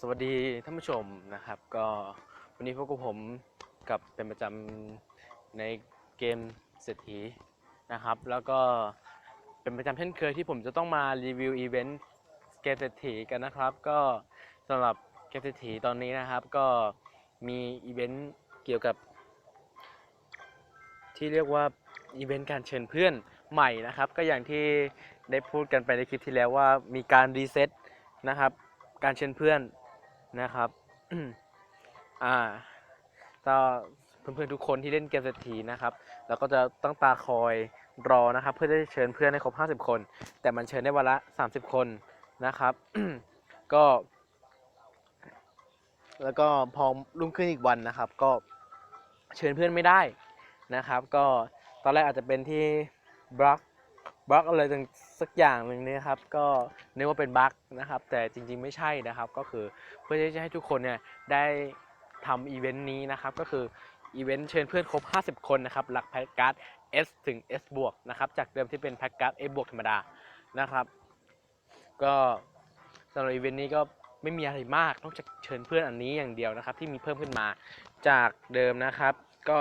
สวัสดีท่านผู้ชมนะครับ ก็วันนี้พวกผมกับเป็นประจำในเกมเศรษฐีนะครับ แล้วก็เป็นประจำเช่นเคยที่ผมจะต้องมารีวิวอีเวนต์เกมเศรษฐีกันนะครับ ก็สำหรับเกมเศรษฐีตอนนี้นะครับ ก็มีอีเวนต์เกี่ยวกับ ที่เรียกว่าอีเวนต์การเชิญเพื่อนใหม่นะครับ ก็อย่างที่ได้พูดกันไปในคลิปที่แล้วว่ามีการรีเซ็ตนะครับ การเชิญเพื่อนนะครับอ่าก็เพื่อนๆทุกคนที่เล่นเกมเศรษฐีนะครับ แล้วก็จะตั้งตาคอยรอนะครับ เพื่อจะเชิญเพื่อนให้ครบ 50 คน แต่มันเชิญได้วันละ 30 คนนะครับ ก็ แล้วก็พอรุ่งขึ้นอีกวันนะครับ ก็เชิญเพื่อนไม่ได้นะครับ ก็ตอนแรกอาจจะเป็นที่บล็อกบล็อกอะไร สักอย่างหนึ่งนะครับ ก็นึกว่าเป็นบั๊กนะครับ แต่จริงๆไม่ใช่นะครับ ก็คือเพื่อที่จะให้ทุกคนเนี่ยได้ทำอีเวนต์นี้นะครับ ก็คืออีเวนต์เชิญเพื่อนครบ 50 คนนะครับ หลักแพ็กการ์ด S ถึง S บวกนะครับ จากเดิมที่เป็นแพ็กการ์ด S บวกธรรมดานะครับ ก็สำหรับอีเวนต์นี้ก็ไม่มีอะไรมากนอกจากเชิญเพื่อนอันนี้อย่างเดียวนะครับ ที่มีเพิ่มขึ้นมาจากเดิมนะครับ ก็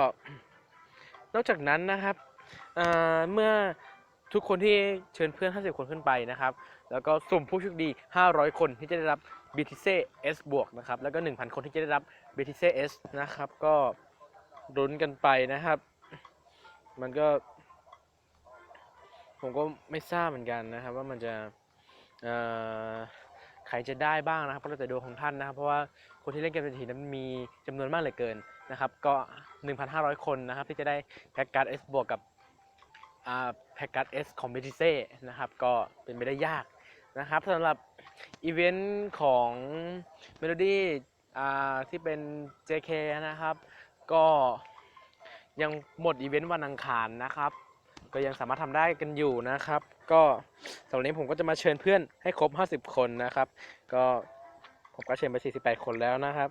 นอกจากนั้นนะครับเเมื่อ ทุกคนที่เชิญเพื่อน 50 คนขึ้นไปนะครับ แล้วก็สุ่มผู้โชคดี 500 คนที่จะได้รับ BTC S บวกนะครับ แล้วก็ 1,000 คนที่จะได้รับ BTC S นะครับ ก็รุ้นกันไปนะครับ มันก็ ผมก็ไม่ทราบเหมือนกันนะครับ ว่ามันจะใครจะได้บ้างนะครับก็แล้วแต่ดวงของท่านนะครับ เพราะว่าคนที่เล่นเกมเศรษฐีนั้นมีจำนวนมากเหลือเกินนะครับ ก็ 1,500 คนนะครับ ที่จะได้แพ็กการ์ด S บวกกับ แพ็กการ์ด S ของ BTC นะครับ ก็เป็นไปได้ยากนะครับสำหรับอีเวนต์ของ Melody อ่าที่เป็น JK นะครับ ก็ยังหมดอีเวนต์วันอังคารนะครับ ก็ยังสามารถทำได้กันอยู่นะครับ ก็สำหรับนี้ผมก็จะมาเชิญเพื่อนให้ครบ 50 คนนะครับ ก็ผมก็เชิญไป 48 คนแล้วนะครับ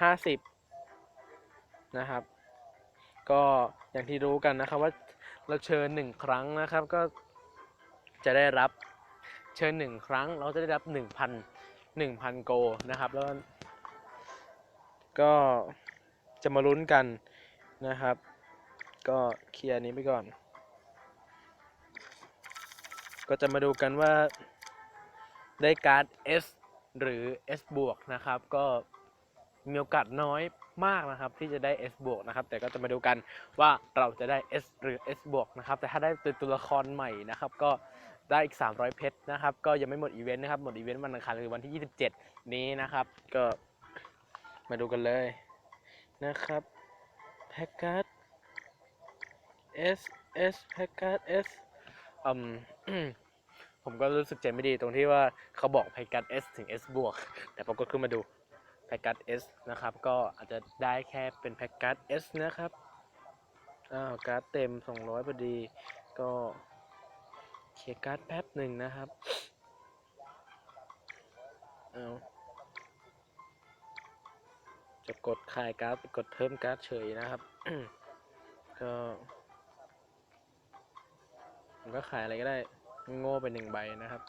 49 50 นะครับ ก็อย่างที่รู้กันนะครับว่าเราเชิญหนึ่งครั้งนะครับก็จะได้รับเชิญหนึ่งครั้ง เราจะได้รับ 1,000 1,000 โกนะครับแล้วก็จะมาลุ้นกันนะครับ ก็เคลียร์นี้ไปก่อน ก็จะมาดูกันว่าได้การ์ด S หรือ S บวกนะครับก็ มีโอกาสน้อยมากนะครับที่จะได้ S บวกนะครับแต่ก็จะมาดูกันว่าเราจะได้ S หรือ S บวกนะครับแต่ถ้าได้เป็นตัวละครใหม่นะครับก็ได้อีก 300 เพชรนะครับก็ยังไม่หมดอีเวนต์นะครับหมดอีเวนต์วันอังคารคือวันที่ 27 นี้นะครับก็มาดูกันเลยนะครับแพ็กการ์ด S S แพ็กการ์ด S อืมผมก็รู้สึกใจไม่ดีตรงที่ว่าเขาบอกแพ็กการ์ด S ถึง S บวกแต่ปรากฏขึ้นมาดู แพ็กการ์ด S นะครับ ก็อาจจะได้แค่เป็นแพ็กการ์ด S นะครับ อ้าวการ์ดเต็ม 200พอดี ก็เคลียร์การ์ดแป๊บหนึ่งนะครับ เอาจะกดขายการ์ดกดเพิ่มการ์ดเฉยนะครับ ก็ผมก็ขายอะไรก็ได้ โง่ไปหนึ่งใบนะครับ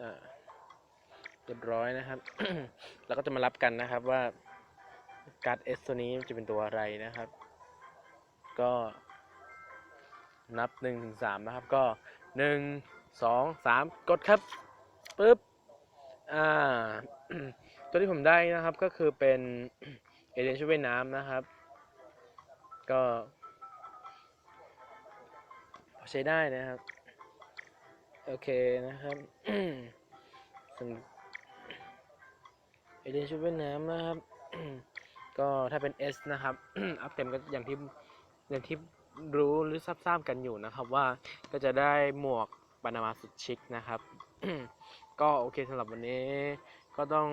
อ่า เรียบร้อยนะครับ แล้วก็จะมารับกันนะครับว่าการ์ด S ตัวนี้จะเป็นตัวอะไรนะครับ ก็นับหนึ่งถึงสามนะครับ ก็หนึ่งสองสามกดครับปึ๊บอ่าตัวที่ผมได้นะครับก็คือเป็นเอเดนช่วยว่ายน้ำนะครับ ก็ใช้ได้นะครับ โอเคนะครับสำ เอเดนช่วยว่ายน้ำนะครับ ก็ถ้าเป็น S นะครับ อัพเต็มก็อย่างที่อย่างที่รู้หรือทราบๆกันอยู่นะครับว่าก็จะได้หมวกปานามาสุดชิคนะครับ ก็โอเคสำหรับวันนี้ก็ต้อง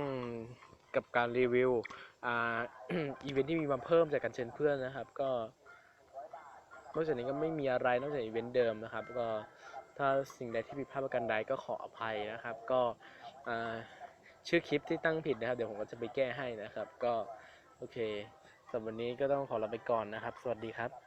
กับการรีวิวอ่าอีเวนท์ที่มีมาเพิ่มจากการเชิญเพื่อนนะครับ ก็นอกจากนี้ก็ไม่มีอะไรนอกจากอีเวนต์เดิมนะครับ ก็ถ้าสิ่งใดที่ผิดพลาดประการใดก็ขออภัยนะครับ ก็อ่า ชื่อคลิปที่ตั้งผิดนะครับ เดี๋ยวผมก็จะไปแก้ให้นะครับ ก็โอเคสำหรับวันนี้ก็ต้องขอลาไปก่อนนะครับ สวัสดีครับ